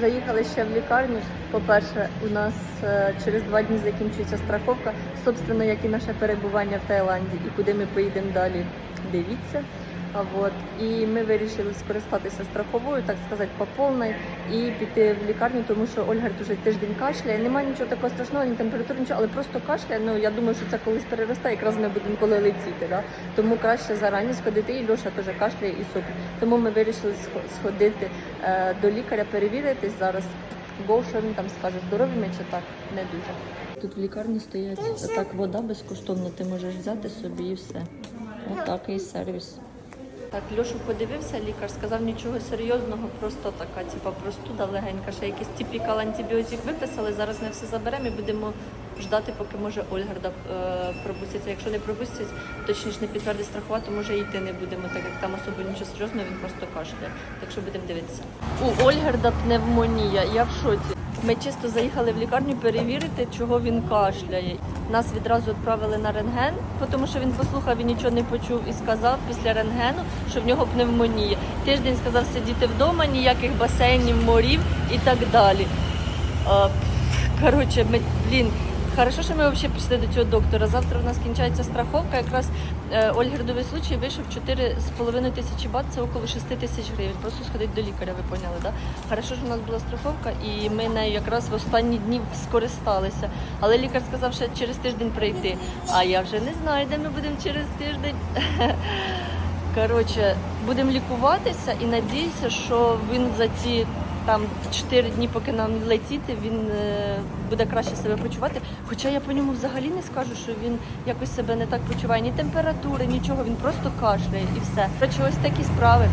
Заїхали ще в лікарню. По-перше, у нас е, через два дні закінчується страховка, собственно, як і наше перебування в Таїланді, і куди ми поїдемо далі. Дивіться. А от і ми вирішили скористатися страховою, так сказати, по повній, і піти в лікарню, тому що Ольга вже тиждень кашляє. Немає нічого такого страшного, ні температури, нічого, але просто кашляє. Ну я думаю, що це колись переросте, якраз ми будемо коли летіти. Да? Тому краще зарані сходити. І Льоша теж кашляє і сопить. Тому ми вирішили сходити е, до лікаря, перевіритись зараз. Бо що він там скаже, здорові ми чи так, не дуже. Тут в лікарні стоять так вода безкоштовно, ти можеш взяти собі і все. Отакий сервіс. Так, Льошу подивився, лікар сказав нічого серйозного, просто така, типа простуда легенька, ще якийсь типікал антибіотик виписали. Зараз ми все заберемо і будемо ждати, поки може Ольгарда е, пропуститься. Якщо не пропустять, точніше не підтвердить страхова, то може йти не будемо, так як там особо нічого серйозного, він просто кашляє. Так що будемо дивитися. У Ольгарда пневмонія, я в шоці. Ми чисто заїхали в лікарню перевірити, чого він кашляє. Нас відразу відправили на рентген, тому що він послухав і нічого не почув і сказав після рентгену, що в нього пневмонія. Тиждень сказав сидіти вдома, ніяких басейнів, морів і так далі. Коротше, ми, блін, хорошо, що ми взагалі пішли до цього доктора. Завтра у нас кінчається страховка. Якраз е, Ольгердовий случай вийшов 4,5 тисячі бат, це около 6 тисяч гривень. Просто сходить до лікаря, ви поняли, да? Хорошо, що у нас була страховка, і ми нею якраз в останні дні скористалися. Але лікар сказав, що через тиждень прийти. А я вже не знаю, де ми будемо через тиждень. Коротше, будемо лікуватися і надіюся, що він за ці там 4 дні, поки нам летіти, він е, буде краще себе почувати. Хоча я по ньому взагалі не скажу, що він якось себе не так почуває, ні температури, нічого, він просто кашляє і все. Коротше, ось такі справи.